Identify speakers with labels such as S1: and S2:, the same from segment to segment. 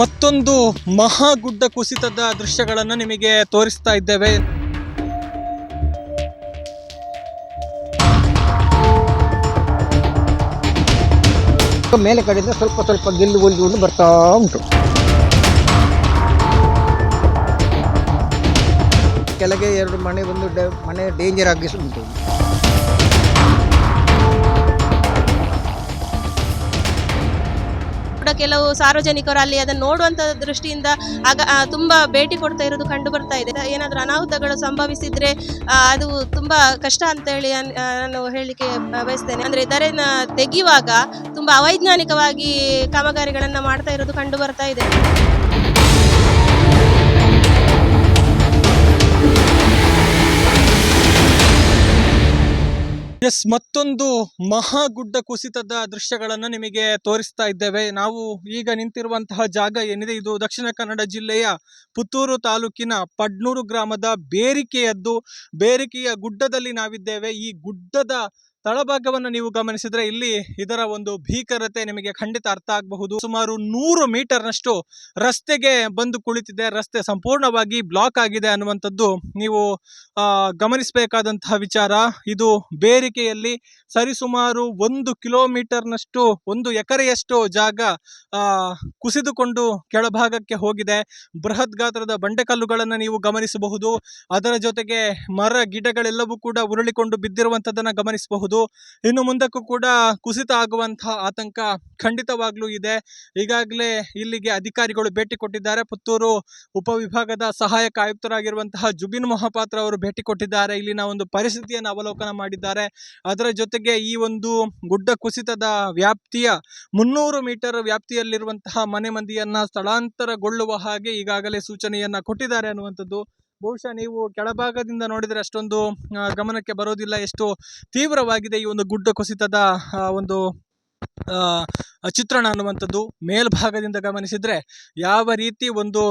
S1: ಮತ್ತೊಂದು ಮಹಾಗುಡ್ಡ ಕುಸಿತದ ದೃಶ್ಯಗಳನ್ನು ನಿಮಗೆ ತೋರಿಸ್ತಾ ಇದ್ದೇವೆ.
S2: ಮೇಲೆ ಕಡೆಯಿಂದ ಸ್ವಲ್ಪ ಸ್ವಲ್ಪ ಗಿಲ್ಲು ಒಲಿದುಕೊಂಡು ಬರ್ತಾ ಉಂಟು. ಕೆಳಗೆ ಎರಡು ಮನೆ, ಒಂದು ಮನೆ ಡೇಂಜರ್ ಆಗಿ
S3: ಕೂಡ ಕೆಲವು ಸಾರ್ವಜನಿಕರು ಅಲ್ಲಿ ಅದನ್ನು ನೋಡುವಂತ ದೃಷ್ಟಿಯಿಂದ ಆಗ ತುಂಬಾ ಭೇಟಿ ಕೊಡ್ತಾ ಇರೋದು ಕಂಡು ಬರ್ತಾ ಇದೆ. ಏನಾದರೂ ಅನಾಹುತಗಳು ಸಂಭವಿಸಿದ್ರೆ ಅದು ತುಂಬಾ ಕಷ್ಟ ಅಂತ ಹೇಳಿ ನಾನು ಹೇಳಲಿಕ್ಕೆ ಬಯಸ್ತೇನೆ. ಅಂದ್ರೆ ಇದರನ್ನ ತೆಗೆಯುವಾಗ ತುಂಬಾ ಅವೈಜ್ಞಾನಿಕವಾಗಿ ಕಾಮಗಾರಿಗಳನ್ನ ಮಾಡ್ತಾ ಇರೋದು ಕಂಡು ಬರ್ತಾ ಇದೆ.
S1: ಎಸ್, ಮತ್ತೊಂದು ಮಹಾ ಗುಡ್ಡ ಕುಸಿತದ ದೃಶ್ಯಗಳನ್ನು ನಿಮಗೆ ತೋರಿಸ್ತಾ ಇದ್ದೇವೆ. ನಾವು ಈಗ ನಿಂತಿರುವಂತಹ ಜಾಗ ಏನಿದೆ? ಇದು ದಕ್ಷಿಣ ಕನ್ನಡ ಜಿಲ್ಲೆಯ ಪುತ್ತೂರು ತಾಲೂಕಿನ ಪಡ್ನೂರು ಗ್ರಾಮದ ಬೇರಿಕೆಯದ್ದು. ಬೇರಿಕೆಯ ಗುಡ್ಡದಲ್ಲಿ ನಾವಿದ್ದೇವೆ. ಈ ಗುಡ್ಡದ ತಳಭಾಗವನ್ನು ನೀವು ಗಮನಿಸಿದ್ರೆ ಇಲ್ಲಿ ಇದರ ಒಂದು ಭೀಕರತೆ ನಿಮಗೆ ಖಂಡಿತ ಅರ್ಥ ಆಗಬಹುದು. ಸುಮಾರು ನೂರು ಮೀಟರ್ನಷ್ಟು ರಸ್ತೆಗೆ ಬಂದು ಕುಳಿತಿದೆ. ರಸ್ತೆ ಸಂಪೂರ್ಣವಾಗಿ ಬ್ಲಾಕ್ ಆಗಿದೆ ಅನ್ನುವಂಥದ್ದು ನೀವು ಗಮನಿಸಬೇಕಾದಂತಹ ವಿಚಾರ. ಇದು ಬೇರಿಕೆಯಲ್ಲಿ ಸರಿಸುಮಾರು ಒಂದು ಕಿಲೋಮೀಟರ್ನಷ್ಟು, ಒಂದು ಎಕರೆಯಷ್ಟು ಜಾಗ ಕುಸಿದುಕೊಂಡು ಕೆಳಭಾಗಕ್ಕೆ ಹೋಗಿದೆ. ಬೃಹತ್ ಗಾತ್ರದ ಬಂಡೆಕಲ್ಲುಗಳನ್ನು ನೀವು ಗಮನಿಸಬಹುದು. ಅದರ ಜೊತೆಗೆ ಮರ, ಗಿಡಗಳೆಲ್ಲವೂ ಕೂಡ ಉರುಳಿಕೊಂಡು ಬಿದ್ದಿರುವಂಥದ್ದನ್ನು ಗಮನಿಸಬಹುದು. ಇನ್ನು ಮುಂದಕ್ಕೂ ಕೂಡ ಕುಸಿತ ಆಗುವಂತಹ ಆತಂಕ ಖಂಡಿತವಾಗ್ಲೂ ಇದೆ. ಈಗಾಗಲೇ ಇಲ್ಲಿಗೆ ಅಧಿಕಾರಿಗಳು ಭೇಟಿ ಕೊಟ್ಟಿದ್ದಾರೆ. ಪುತ್ತೂರು ಉಪವಿಭಾಗದ ಸಹಾಯಕ ಆಯುಕ್ತರಾಗಿರುವಂತಹ ಜುಬಿನ್ ಮೊಹಪಾತ್ರ ಅವರು ಭೇಟಿ ಕೊಟ್ಟಿದ್ದಾರೆ. ಇಲ್ಲಿನ ಒಂದು ಪರಿಸ್ಥಿತಿಯನ್ನು ಅವಲೋಕನ ಮಾಡಿದ್ದಾರೆ. ಅದರ ಜೊತೆಗೆ ಈ ಒಂದು ಗುಡ್ಡ ಕುಸಿತದ ವ್ಯಾಪ್ತಿಯ ಮುನ್ನೂರು ಮೀಟರ್ ವ್ಯಾಪ್ತಿಯಲ್ಲಿರುವಂತಹ ಮನೆ ಮಂದಿಯನ್ನ ಸ್ಥಳಾಂತರಗೊಳ್ಳುವ ಹಾಗೆ ಈಗಾಗಲೇ ಸೂಚನೆಯನ್ನ ಕೊಟ್ಟಿದ್ದಾರೆ ಅನ್ನುವಂಥದ್ದು ಬಹುಶಃ ನೀವು ಕೆಳಭಾಗದಿಂದ ನೋಡಿದರೆ ಅಷ್ಟೊಂದು ಗಮನಕ್ಕೆ ಬರೋದಿಲ್ಲ. ಎಷ್ಟು ತೀವ್ರವಾಗಿದೆ ಈ ಒಂದು ಗುಡ್ಡ ಕುಸಿತದ ಒಂದು ಚಿತ್ರಣ ಅನ್ನುವಂಥದ್ದು. ಮೇಲ್ಭಾಗದಿಂದ ಗಮನಿಸಿದರೆ ಯಾವ ರೀತಿ ಒಂದು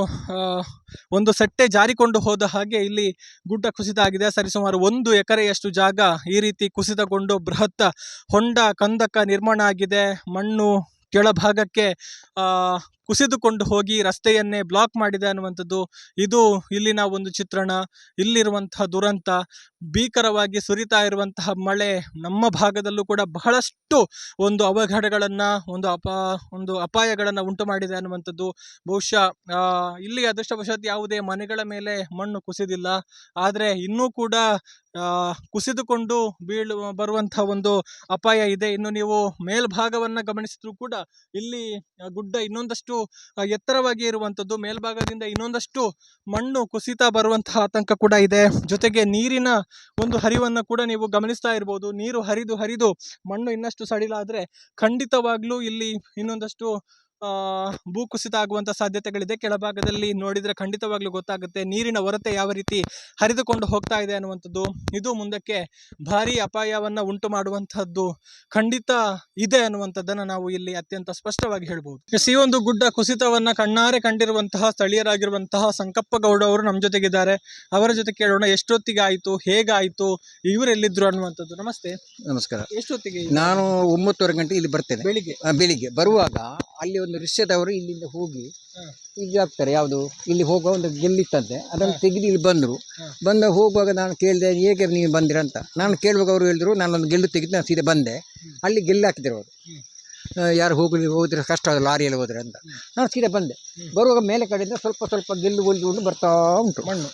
S1: ಒಂದು ಸಟ್ಟೆ ಜಾರಿಕೊಂಡು ಹೋದ ಹಾಗೆ ಇಲ್ಲಿ ಗುಡ್ಡ ಕುಸಿತ ಆಗಿದೆ. ಸರಿಸುಮಾರು ಒಂದು ಎಕರೆಯಷ್ಟು ಜಾಗ ಈ ರೀತಿ ಕುಸಿತಗೊಂಡು ಬೃಹತ್ ಹೊಂಡ ಕಂದಕ ನಿರ್ಮಾಣ ಆಗಿದೆ. ಮಣ್ಣು ಕೆಳಭಾಗಕ್ಕೆ ಕುಸಿದುಕೊಂಡು ಹೋಗಿ ರಸ್ತೆಯನ್ನೇ ಬ್ಲಾಕ್ ಮಾಡಿದೆ ಅನ್ನುವಂಥದ್ದು, ಇದು ಇಲ್ಲಿನ ಒಂದು ಚಿತ್ರಣ. ಇಲ್ಲಿರುವಂತಹ ದುರಂತ, ಭೀಕರವಾಗಿ ಸುರಿತಾ ಇರುವಂತಹ ಮಳೆ ನಮ್ಮ ಭಾಗದಲ್ಲೂ ಕೂಡ ಬಹಳಷ್ಟು ಒಂದು ಅವಘಡಗಳನ್ನು, ಒಂದು ಅಪ, ಒಂದು ಅಪಾಯಗಳನ್ನು ಉಂಟು ಮಾಡಿದೆ ಅನ್ನುವಂಥದ್ದು. ಬಹುಶಃ ಇಲ್ಲಿ ಅದೃಷ್ಟವಶಾತ್ ಯಾವುದೇ ಮನೆಗಳ ಮೇಲೆ ಮಣ್ಣು ಕುಸಿದಿಲ್ಲ. ಆದರೆ ಇನ್ನೂ ಕೂಡ ಕುಸಿದುಕೊಂಡು ಬೀಳು, ಬರುವಂತಹ ಒಂದು ಅಪಾಯ ಇದೆ. ಇನ್ನು ನೀವು ಮೇಲ್ಭಾಗವನ್ನು ಗಮನಿಸಿದ್ರು ಕೂಡ ಇಲ್ಲಿ ಗುಡ್ಡ ಇನ್ನೊಂದಷ್ಟು ಆ, ಎತ್ತರವಾಗಿ ಇರುವಂಥದ್ದು ಮೇಲ್ಭಾಗದಿಂದ ಇನ್ನೊಂದಷ್ಟು ಮಣ್ಣು ಕುಸಿತ ಬರುವಂತಹ ಆತಂಕ ಕೂಡ ಇದೆ. ಜೊತೆಗೆ ನೀರಿನ ಒಂದು ಹರಿವನ್ನು ಕೂಡ ನೀವು ಗಮನಿಸ್ತಾ ಇರ್ಬೋದು. ನೀರು ಹರಿದು ಹರಿದು ಮಣ್ಣು ಇನ್ನಷ್ಟು ಸಡಿಲಾದರೆ ಖಂಡಿತವಾಗ್ಲೂ ಇಲ್ಲಿ ಇನ್ನೊಂದಷ್ಟು ಭೂಕುಸಿತ ಆಗುವಂತ ಸಾಧ್ಯತೆಗಳಿದೆ. ಕೆಳಭಾಗದಲ್ಲಿ ನೋಡಿದ್ರೆ ಖಂಡಿತವಾಗ್ಲೂ ಗೊತ್ತಾಗುತ್ತೆ ನೀರಿನ ಹೊರತೆ ಯಾವ ರೀತಿ ಹರಿದುಕೊಂಡು ಹೋಗ್ತಾ ಇದೆ ಅನ್ನುವಂಥದ್ದು. ಇದು ಮುಂದಕ್ಕೆ ಭಾರಿ ಅಪಾಯವನ್ನ ಉಂಟು ಮಾಡುವಂತಹದ್ದು ಖಂಡಿತ ಇದೆ ಅನ್ನುವಂಥದ್ದನ್ನ ನಾವು ಇಲ್ಲಿ ಅತ್ಯಂತ ಸ್ಪಷ್ಟವಾಗಿ ಹೇಳ್ಬೋದು. ಸಿ ಈ ಒಂದು ಗುಡ್ಡ ಕುಸಿತವನ್ನ ಕಣ್ಣಾರೆ ಕಂಡಿರುವಂತಹ ಸ್ಥಳೀಯರಾಗಿರುವಂತಹ ಸಂಕಪ್ಪ ಗೌಡ ಅವರು ನಮ್ಮ ಜೊತೆಗಿದ್ದಾರೆ. ಅವರ ಜೊತೆ ಕೇಳೋಣ ಎಷ್ಟೊತ್ತಿಗೆ ಆಯ್ತು ಹೇಗಾಯ್ತು ಇವರೆಲ್ಲಿದ್ರು ಅನ್ನುವಂಥದ್ದು. ನಮಸ್ತೆ.
S2: ನಮಸ್ಕಾರ.
S1: ಎಷ್ಟೊತ್ತಿಗೆ?
S2: ನಾನು ಒಂಬತ್ತುವರೆ ಗಂಟೆ ಇಲ್ಲಿ ಬರ್ತೇನೆ.
S1: ಬೆಳಿಗ್ಗೆ.
S2: ಬೆಳಿಗ್ಗೆ. ಬರುವಾಗ ಅಲ್ಲಿ ಒಂದು ರಿಕ್ಷಾದವರು ಇಲ್ಲಿಂದ ಹೋಗಿ. ಇಲ್ಲಿ ಆಗ್ತಾರೆ ಯಾವುದು? ಇಲ್ಲಿ ಹೋಗುವ ಒಂದು ಗೆಲ್ಲಿತ್ತಂತೆ. ಅದನ್ನು ತೆಗೆದು ಇಲ್ಲಿ ಬಂದರು. ಬಂದ ಹೋಗುವಾಗ ನಾನು ಕೇಳಿದೆ ಹೇಗೆ ನೀವು ಬಂದಿರ? ಅಂತ. ನಾನು ಕೇಳುವಾಗ ಅವರು ಹೇಳಿದ್ರು ನಾನೊಂದು ಗೆಲ್ಲು ತೆಗೆದು ನಾನು ಸೀದಾ ಬಂದೆ. ಅಲ್ಲಿ ಗೆಲ್ಲು ಹಾಕಿದ್ರು ಅವರು. ಯಾರು ಹೋಗಲಿ ಹೋದ್ರೆ ಕಷ್ಟ ಅದು ಲಾರಿಯಲ್ಲಿ ಹೋದರೆ ಅಂತ. ನಾನು ಸೀದಾ ಬಂದೆ. ಬರುವಾಗ ಮೇಲೆ ಕಡೆಯಿಂದ ಸ್ವಲ್ಪ ಸ್ವಲ್ಪ ಗೆಲ್ಲು ಒಲಿದುಕೊಂಡು ಬರ್ತಾ ಉಂಟು.
S1: ಮಣ್ಣು.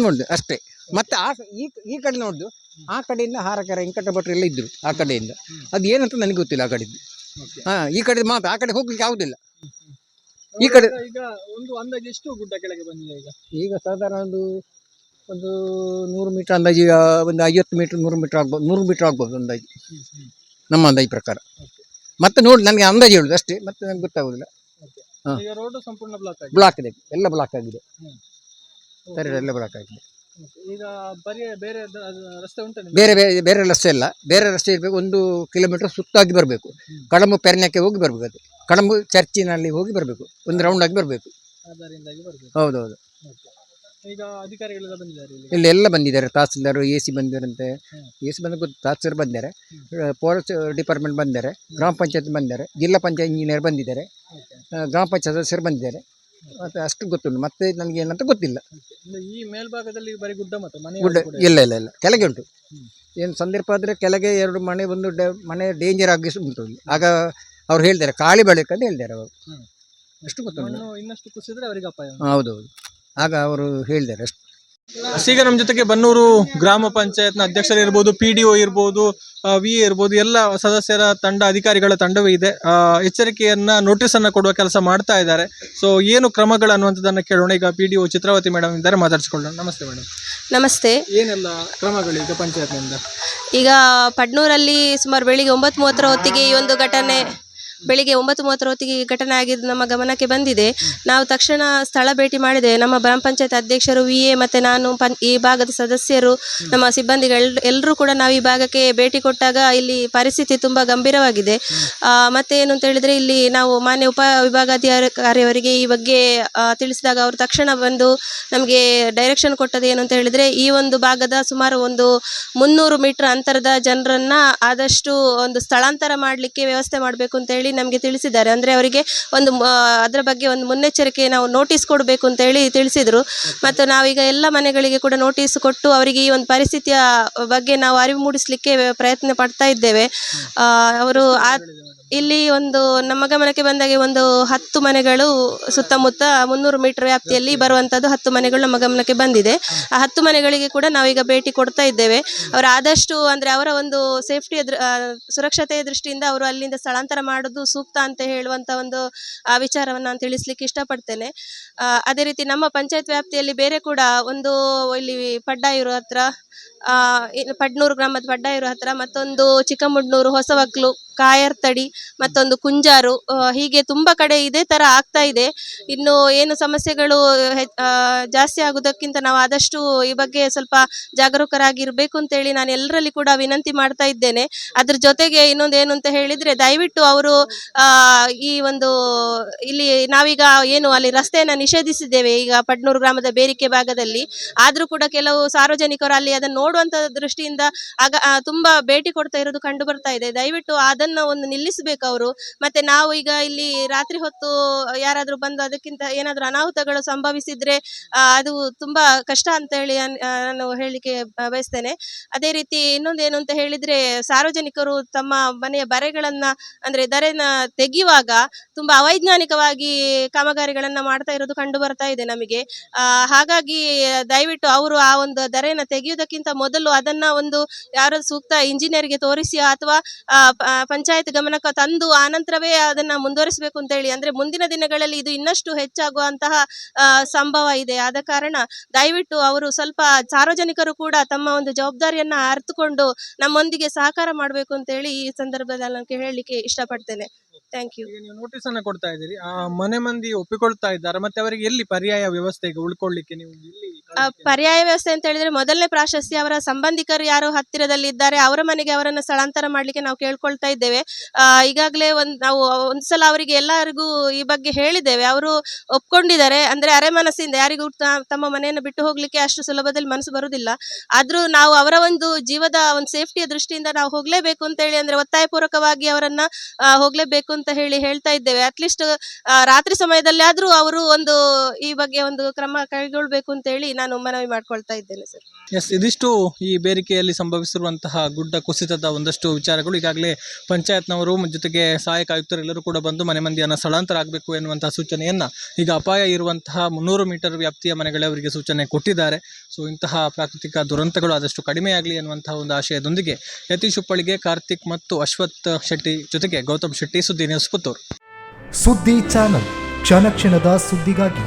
S2: ನೋಡಿದೆ ಅಷ್ಟೇ. ಮತ್ತೆ ಆ ಈ ಈ ಕಡೆ ನೋಡಿದ್ದು ಆ ಕಡೆಯಿಂದ ಹಾರಕರ ವೆಂಕಟ ಭಟ್ರು ಎಲ್ಲ ಇದ್ದರು ಆ ಕಡೆಯಿಂದ. ಅದು ಏನಂತ ನನಗೆ ಗೊತ್ತಿಲ್ಲ ಆ
S1: Okay.
S2: ಹಾ ಈ ಕಡೆ ಮಾತ್ರ ಆ ಕಡೆ ಹೋಗ್ಲಿಕ್ಕೆ ಆಗುದಿಲ್ಲ. ಈ ಕಡೆ-
S1: ಈಗ- ಒಂದು ಅಂದಾಜು ಎಷ್ಟು ಗುಡ್ಡ ಕೆಳಗೆ ಬಂದಿದೆ ಈಗ?
S2: ಈಗ ಸಾಧಾರಣ ಒಂದು ಒಂದು ನೂರು ಮೀಟರ್ ಅಂದಾಜು ಒಂದು ಐವತ್ತು ಮೀಟರ್ ನೂರು ಮೀಟರ್ ಆಗ್ಬೋದು ನೂರು ಮೀಟರ್ ಆಗ್ಬೋದು ಅಂದಾಜು. ನಮ್ಮ ಅಂದಾಜು ಪ್ರಕಾರ. ಮತ್ತೆ ನೋಡಿ ನನಗೆ ಅಂದಾಜು ಹೇಳುದು ಅಷ್ಟೇ ಮತ್ತೆ ನನಗೆ ಗೊತ್ತಾಗುದಿಲ್ಲ. ಹಾ.
S1: ರೋಡ್ ಸಂಪೂರ್ಣ ಬ್ಲಾಕ್ ಆಗಿದೆ.
S2: ಬ್ಲಾಕ್ ಇದೆ ಎಲ್ಲ ಬ್ಲಾಕ್ ಆಗಿದೆ. ಸರಿ ಎಲ್ಲ ಬ್ಲಾಕ್ ಆಗಿದೆ.
S1: ಈಗ ಬರೀ ಬೇರೆ ದ- ರಸ್ತೆ ಉಂಟು ನಿಮ್ಗೆ?
S2: ಬೇರೆ ಬೇರೆ ಬೇರೆ ರಸ್ತೆ ಇಲ್ಲ ಬೇರೆ ರಸ್ತೆ ಇರಬೇಕು ಒಂದು ಕಿಲೋಮೀಟರ್ ಸುತ್ತಾಗಿ ಬರಬೇಕು. ಕಡಂಬು ಪೆರ್ನ್ಯಕ್ಕೆ ಹೋಗಿ ಬರಬೇಕು ಅದು. ಕಡಂಬು ಚರ್ಚಿನಲ್ಲಿ ಹೋಗಿ ಬರಬೇಕು. ಒಂದು ರೌಂಡ್ ಆಗಿ ಬರಬೇಕು.
S1: ಅದರಿಂದಾಗಿ ಬರ್ಬೇಕು.
S2: ಹೌದೌದು.
S1: Okay. ಈಗ ಅಧಿಕಾರಿಗಳೆಲ್ಲ ಬಂದಿದ್ದಾರೆ ಇಲ್ಲಿ
S2: ಇಲ್ಲಿ ಎಲ್ಲ ಬಂದಿದ್ದಾರೆ. ತಹಸೀಲ್ದಾರ್ ಎ ಸಿ ಬಂದಿರಂತೆ. ಎ ಸಿ ಬಂದ ಗೊತ್ತು ತಹಸೀಲ್ದಾರ್ ಬಂದಿದ್ದಾರೆ. ಪೊಲೀಸ್ ಡಿಪಾರ್ಟ್ಮೆಂಟ್ ಬಂದಿದ್ದಾರೆ. ಗ್ರಾಮ ಪಂಚಾಯತ್ ಬಂದಿದ್ದಾರೆ. ಜಿಲ್ಲಾ ಪಂಚಾಯತ್ ಇಂಜಿನಿಯರ್ ಬಂದಿದ್ದಾರೆ. ಆ, ಗ್ರಾಮ ಪಂಚಾಯತ್ ಸದಸ್ಯರು ಬಂದಿದ್ದಾರೆ. ಮತ್ತು ಅಷ್ಟು ಗೊತ್ತುಂಟು. ಮತ್ತೆ ನನಗೆ ಏನಂತ ಗೊತ್ತಿಲ್ಲ.
S1: ಈ ಮೇಲ್ಭಾಗದಲ್ಲಿ ಬರೀ ಗುಡ್ಡ ಮತ್ತು ಮನೆ
S2: ಗುಡ್ಡ ಇಲ್ಲ. ಇಲ್ಲ ಇಲ್ಲ ಕೆಳಗೆ ಉಂಟು. ಏನು ಸಂದರ್ಭ ಆದರೆ ಕೆಳಗೆ ಎರಡು ಮನೆ ಬಂದು ಡ- ಮನೆ ಡೇಂಜರ್ ಆಗಿ ಉಂಟು. ಆಗ ಅವ್ರು ಹೇಳ್ತಾರೆ ಕಾಳಿ ಬೆಳಕಂತ ಹೇಳ್ತಾರೆ ಅವರು. ಎಷ್ಟು
S1: ಗೊತ್ತು ಇನ್ನಷ್ಟು ಕುಸಿದ್ರೆ ಅವರಿಗೆ ಅಪಾಯ
S2: ಹೌದು ಹೌದು ಆಗ ಅವರು ಹೇಳಿದ್ದಾರೆ ಅಷ್ಟು
S1: ಈಗ ನಮ್ಮ ಜೊತೆಗೆ ಬನ್ನೂರು ಗ್ರಾಮ ಪಂಚಾಯತ್ನ ಅಧ್ಯಕ್ಷರು ಇರ್ಬೋದು ಪಿ ಡಿ ಒ ಇರ್ಬೋದು ವಿ ಇರ್ಬೋದು ಎಲ್ಲ ಸದಸ್ಯರ ತಂಡ ಅಧಿಕಾರಿಗಳ ತಂಡವೂ ಇದೆ. ಎಚ್ಚರಿಕೆಯನ್ನ ನೋಟಿಸ್ ಅನ್ನ ಕೊಡುವ ಕೆಲಸ ಮಾಡ್ತಾ ಇದ್ದಾರೆ. ಸೊ ಏನು ಕ್ರಮಗಳು ಅನ್ನುವಂಥದ್ದನ್ನ ಕೇಳೋಣ. ಈಗ P D O Chitravati madam ಇದ್ದಾರೆ ಮಾತಾಡಿಸ್ಕೊಳ್ಳೋಣ. ನಮಸ್ತೆ ಮೇಡಮ್
S3: ನಮಸ್ತೆ.
S1: ಏನೆಲ್ಲ ಕ್ರಮಗಳು ಈಗ ಪಂಚಾಯತ್ನಿಂದ?
S3: ಈಗ ಪಡ್ನೂರಲ್ಲಿ ಸುಮಾರು ಬೆಳಿಗ್ಗೆ ಒಂಬತ್ತು ಮೂವತ್ತರ ಹೊತ್ತಿಗೆ ಈ ಒಂದು ಘಟನೆ ಬೆಳಿಗ್ಗೆ ಒಂಬತ್ತು ಮೂವತ್ತರ ಹೊತ್ತಿಗೆ ಈ ಘಟನೆ ಆಗಿದ್ದು ನಮ್ಮ ಗಮನಕ್ಕೆ ಬಂದಿದೆ. ನಾವು ತಕ್ಷಣ ಸ್ಥಳ ಭೇಟಿ ಮಾಡಿದೆ. ನಮ್ಮ ಗ್ರಾಮ ಪಂಚಾಯತ್ ಅಧ್ಯಕ್ಷರು ವಿ ಎ ಮತ್ತು ನಾನು ಪಂ, ಈ ಭಾಗದ ಸದಸ್ಯರು, ನಮ್ಮ ಸಿಬ್ಬಂದಿಗಳು ಎಲ್ಲರೂ ಕೂಡ ನಾವು ಈ ಭಾಗಕ್ಕೆ ಭೇಟಿ ಕೊಟ್ಟಾಗ ಇಲ್ಲಿ ಪರಿಸ್ಥಿತಿ ತುಂಬ ಗಂಭೀರವಾಗಿದೆ. ಮತ್ತೆ ಏನು ಅಂತ ಹೇಳಿದರೆ ಇಲ್ಲಿ ನಾವು ಮಾನ್ಯ ಉಪ ವಿಭಾಗಾಧಿಕಾರಿಯವರಿಗೆ ಈ ಬಗ್ಗೆ ತಿಳಿಸಿದಾಗ ಅವರು ತಕ್ಷಣ ಬಂದು ನಮಗೆ ಡೈರೆಕ್ಷನ್ ಕೊಟ್ಟದ್ದು ಏನು ಅಂತ ಹೇಳಿದರೆ, ಈ ಒಂದು ಭಾಗದ ಸುಮಾರು ಒಂದು ಮುನ್ನೂರು ಮೀಟರ್ ಅಂತರದ ಜನರನ್ನು ಆದಷ್ಟು ಒಂದು ಸ್ಥಳಾಂತರ ಮಾಡಲಿಕ್ಕೆ ವ್ಯವಸ್ಥೆ ಮಾಡಬೇಕು ಅಂತ ಹೇಳಿ ನಮಗೆ ತಿಳಿಸಿದ್ದಾರೆ. ಅಂದರೆ ಅವರಿಗೆ ಒಂದು ಅದರ ಬಗ್ಗೆ ಒಂದು ಮುನ್ನೆಚ್ಚರಿಕೆ ನಾವು ನೋಟಿಸ್ ಕೊಡಬೇಕು ಅಂತ ಹೇಳಿ ತಿಳಿಸಿದರು. ಮತ್ತು ನಾವೀಗ ಎಲ್ಲ ಮನೆಗಳಿಗೆ ಕೂಡ ನೋಟಿಸ್ ಕೊಟ್ಟು ಅವರಿಗೆ ಈ ಒಂದು ಪರಿಸ್ಥಿತಿಯ ಬಗ್ಗೆ ನಾವು ಅರಿವು ಮೂಡಿಸಲಿಕ್ಕೆ ಪ್ರಯತ್ನ ಪಡ್ತಾ ಇದ್ದೇವೆ. ಅವರು ಆ ಇಲ್ಲಿ ಒಂದು ನಮ್ಮ ಗಮನಕ್ಕೆ ಬಂದಾಗೆ ಒಂದು ಹತ್ತು ಮನೆಗಳು ಸುತ್ತಮುತ್ತ ಮುನ್ನೂರು ಮೀಟರ್ ವ್ಯಾಪ್ತಿಯಲ್ಲಿ ಬರುವಂಥದ್ದು ಹತ್ತು ಮನೆಗಳು ನಮ್ಮ ಗಮನಕ್ಕೆ ಬಂದಿದೆ. ಆ ಹತ್ತು ಮನೆಗಳಿಗೆ ಕೂಡ ನಾವೀಗ ಭೇಟಿ ಕೊಡ್ತಾ ಇದ್ದೇವೆ. ಅವರು ಆದಷ್ಟು ಅಂದರೆ ಅವರ ಒಂದು ಸೇಫ್ಟಿಯ ದೃ ಸುರಕ್ಷತೆಯ ದೃಷ್ಟಿಯಿಂದ ಅವರು ಅಲ್ಲಿಂದ ಸ್ಥಳಾಂತರ ಮಾಡೋದು ಸೂಕ್ತ ಅಂತ ಹೇಳುವಂಥ ಒಂದು, ಆ, ವಿಚಾರವನ್ನು ನಾನು ತಿಳಿಸ್ಲಿಕ್ಕೆ ಇಷ್ಟಪಡ್ತೇನೆ. ಅದೇ ರೀತಿ ನಮ್ಮ ಪಂಚಾಯತ್ ವ್ಯಾಪ್ತಿಯಲ್ಲಿ ಬೇರೆ ಕೂಡ ಒಂದು ಇಲ್ಲಿ ಪಡ್ಡಾಯೂರು ಹತ್ರ ಪಡ್ನೂರು ಗ್ರಾಮದ ಪಡ್ಡಾಯೂರು ಹತ್ರ ಮತ್ತೊಂದು ಚಿಕ್ಕಮುಡ್ನೂರು ಹೊಸವಕ್ಲು, ಕಾಯರ್ತಡಿ, ಮತ್ತೊಂದು ಕುಂಜಾರು ಹೀಗೆ ತುಂಬ ಕಡೆ ಇದೇ ಥರ ಆಗ್ತಾ ಇದೆ. ಇನ್ನು ಏನು ಸಮಸ್ಯೆಗಳು ಜಾಸ್ತಿ ಆಗೋದಕ್ಕಿಂತ ನಾವು ಆದಷ್ಟು ಈ ಬಗ್ಗೆ ಸ್ವಲ್ಪ ಜಾಗರೂಕರಾಗಿರಬೇಕು ಅಂತೇಳಿ ನಾನು ಎಲ್ಲರಲ್ಲಿ ಕೂಡ ವಿನಂತಿ ಮಾಡ್ತಾ ಇದ್ದೇನೆ. ಅದ್ರ ಜೊತೆಗೆ ಇನ್ನೊಂದು ಏನು ಅಂತ ಹೇಳಿದರೆ, ದಯವಿಟ್ಟು ಅವರು ಈ ಒಂದು, ಇಲ್ಲಿ ನಾವೀಗ ಏನು ಅಲ್ಲಿ ರಸ್ತೆಯನ್ನು ನಿಷೇಧಿಸಿದ್ದೇವೆ ಈಗ ಪಡ್ನೂರು ಗ್ರಾಮದ ಬೇರಿಕೆ ಭಾಗದಲ್ಲಿ. ಆದರೂ ಕೂಡ ಕೆಲವು ಸಾರ್ವಜನಿಕರು ಅಲ್ಲಿ ಅದನ್ನು ನೋಡುವಂಥ ದೃಷ್ಟಿಯಿಂದ ಆಗ ತುಂಬಾ ಭೇಟಿ ಕೊಡ್ತಾ ಇರೋದು ಕಂಡು ಬರ್ತಾ ಇದೆ. ದಯವಿಟ್ಟು ಅದನ್ನ ಒಂದು ನಿಲ್ಲಿಸಬೇಕು ಅವರು. ಮತ್ತೆ ನಾವು ಈಗ ಇಲ್ಲಿ ರಾತ್ರಿ ಹೊತ್ತು ಯಾರಾದ್ರೂ ಬಂದು ಅದಕ್ಕಿಂತ ಏನಾದ್ರೂ ಅನಾಹುತಗಳು ಸಂಭವಿಸಿದ್ರೆ ಅದು ತುಂಬಾ ಕಷ್ಟ ಅಂತ ಹೇಳಿ ನಾನು ಹೇಳಲಿಕ್ಕೆ ಬಯಸ್ತೇನೆ. ಅದೇ ರೀತಿ ಇನ್ನೊಂದು ಏನು ಅಂತ ಹೇಳಿದ್ರೆ, ಸಾರ್ವಜನಿಕರು ತಮ್ಮ ಮನೆಯ ಬರೆಗಳನ್ನ, ಅಂದ್ರೆ ದರೆನ ತೆಗೆಯುವಾಗ ತುಂಬಾ ಅವೈಜ್ಞಾನಿಕವಾಗಿ ಕಾಮಗಾರಿಗಳನ್ನ ಮಾಡ್ತಾ ಇರೋದು ಕಂಡು ಬರ್ತಾ ಇದೆ ನಮಗೆ. ಹಾಗಾಗಿ ದಯವಿಟ್ಟು ಅವರು ಆ ಒಂದು ದರೆನ ತೆಗೆಯುವುದಕ್ಕಿಂತ ಮೊದಲು ಅದನ್ನ ಒಂದು ಯಾರು ಸೂಕ್ತ ಇಂಜಿನಿಯರ್ಗೆ ತೋರಿಸಿ ಅಥವಾ ಪಂಚಾಯತ್ ಗಮನಕ್ಕೆ ತಂದು ಆನಂತರವೇ ಅದನ್ನ ಮುಂದುವರಿಸಬೇಕು ಅಂತ ಹೇಳಿ ಅಂದ್ರೆ ಮುಂದಿನ ದಿನಗಳಲ್ಲಿ ಇದು ಇನ್ನಷ್ಟು ಹೆಚ್ಚಾಗುವಂತಹ ಸಂಭವ ಇದೆ. ಆದ ಕಾರಣ ದಯವಿಟ್ಟು ಅವರು ಸ್ವಲ್ಪ ಸಾರ್ವಜನಿಕರು ಕೂಡ ತಮ್ಮ ಒಂದು ಜವಾಬ್ದಾರಿಯನ್ನ ಅರ್ಥಕೊಂಡು ನಮ್ಮೊಂದಿಗೆ ಸಹಕಾರ ಮಾಡಬೇಕು ಅಂತ ಹೇಳಿ ಈ ಸಂದರ್ಭದಲ್ಲಿ ನಾನು ಹೇಳಲಿಕ್ಕೆ ಇಷ್ಟಪಡ್ತೇನೆ. ಥ್ಯಾಂಕ್ ಯು
S1: ನೀವು ನೋಟಿಸ್ ಅನ್ನ ಕೊಡ್ತಾ ಇದ್ದೀರಿ. ಆ, ಮನೆ ಮಂದಿ ಒಪ್ಪಿಕೊಳ್ತಾ ಇದ್ದಾರೆ, ಮತ್ತೆ ಅವರಿಗೆ ಎಲ್ಲಿ ಪರ್ಯಾಯ ವ್ಯವಸ್ಥೆಗೆ ಉಳ್ಕೊಳ್ಳಿಕ್ಕೆ ನೀವು ಎಲ್ಲಿ
S3: ಆ, ಪರ್ಯಾಯ ವ್ಯವಸ್ಥೆ ಅಂತ ಹೇಳಿದ್ರೆ ಮೊದಲನೇ ಪ್ರಾಶಸ್ತಿ ಅವರ ಸಂಬಂಧಿಕರು ಯಾರು ಹತ್ತಿರದಲ್ಲಿ ಇದ್ದಾರೆ ಅವರ ಮನೆಗೆ ಅವರನ್ನು ಸ್ಥಳಾಂತರ ಮಾಡ್ಲಿಕ್ಕೆ ನಾವು ಕೇಳ್ಕೊಳ್ತಾ ಇದ್ದೇವೆ. ಆ, ಈಗಾಗಲೇ ಒಂದ್ ನಾವು ಒಂದ್ಸಲ ಅವರಿಗೆ ಎಲ್ಲರಿಗೂ ಈ ಬಗ್ಗೆ ಹೇಳಿದ್ದೇವೆ. ಅವರು ಒಪ್ಕೊಂಡಿದ್ದಾರೆ ಅಂದ್ರೆ ಅರೆ ಮನಸ್ಸಿಂದ ಯಾರಿಗೂ ತ- ತಮ್ಮ ಮನೆಯನ್ನು ಬಿಟ್ಟು ಹೋಗ್ಲಿಕ್ಕೆ ಅಷ್ಟು ಸುಲಭದಲ್ಲಿ ಮನಸ್ಸು ಬರುವುದಿಲ್ಲ ಆದ್ರೂ ನಾವು ಅವರ ಒಂದು ಜೀವದ ಒಂದು ಸೇಫ್ಟಿಯ ದೃಷ್ಟಿಯಿಂದ ನಾವು ಹೋಗ್ಲೇಬೇಕು ಅಂತ ಹೇಳಿ ಅಂದ್ರೆ ಒತ್ತಾಯಪೂರ್ವಕವಾಗಿ ಅವರನ್ನ ಆ, ಹೋಗ್ಲೇಬೇಕು ಅಂತ ಹೇಳಿ ಹೇಳ್ತಾ ಇದ್ದೇವೆ. ಅಟ್ಲೀಸ್ಟ್ ರಾತ್ರಿ ಸಮಯದಲ್ಲಿ ಆದ್ರೂ ಅವರು ಒಂದು ಈ ಬಗ್ಗೆ ಒಂದು ಕ್ರಮ ಕೈಗೊಳ್ಬೇಕು ಅಂತ ಹೇಳಿ ನಾನು ಮನವಿ ಮಾಡ್ಕೊಳ್ತಾ ಇದ್ದೇನೆ ಸರ್
S1: ಎಸ್ ಇದಿಷ್ಟು ಈ ಬೇರಿಕೆಯಲ್ಲಿ ಸಂಭವಿಸಿರುವಂತಹ ಗುಡ್ಡ ಕುಸಿತದ ಒಂದಷ್ಟು ವಿಚಾರಗಳು. ಈಗಾಗಲೇ ಪಂಚಾಯತ್ನವರು ಜೊತೆಗೆ ಸಹಾಯಕ ಆಯುಕ್ತರು ಎಲ್ಲರೂ ಕೂಡ ಬಂದು ಮನೆ ಮಂದಿಯನ್ನು ಸ್ಥಳಾಂತರ ಆಗಬೇಕು ಎನ್ನುವಂತಹ ಸೂಚನೆಯನ್ನ ಈಗ ಅಪಾಯ ಇರುವಂತಹ ಮುನ್ನೂರು ಮೀಟರ್ ವ್ಯಾಪ್ತಿಯ ಮನೆಗಳೇ ಅವರಿಗೆ ಸೂಚನೆ ಕೊಟ್ಟಿದ್ದಾರೆ. ಸೊ ಇಂತಹ ಪ್ರಾಕೃತಿಕ ದುರಂತಗಳು ಆದಷ್ಟು ಕಡಿಮೆಯಾಗಲಿ ಎನ್ನುವಂತಹ ಒಂದು ಆಶಯದೊಂದಿಗೆ ಯತೀಶ್ ಉಪ್ಪಳಿಗೆ ಕಾರ್ತಿಕ್ ಮತ್ತು ಅಶ್ವಥ್ ಶೆಟ್ಟಿ ಜೊತೆಗೆ ಗೌತಮ್ ಶೆಟ್ಟಿ ಸುದ್ದಿ ನ್ಯೂಸ್ ಪುತ್ತೂರು.
S4: ಸುದ್ದಿ ಚಾನಲ್ ಕ್ಷಣ ಕ್ಷಣದ ಸುದ್ದಿಗಾಗಿ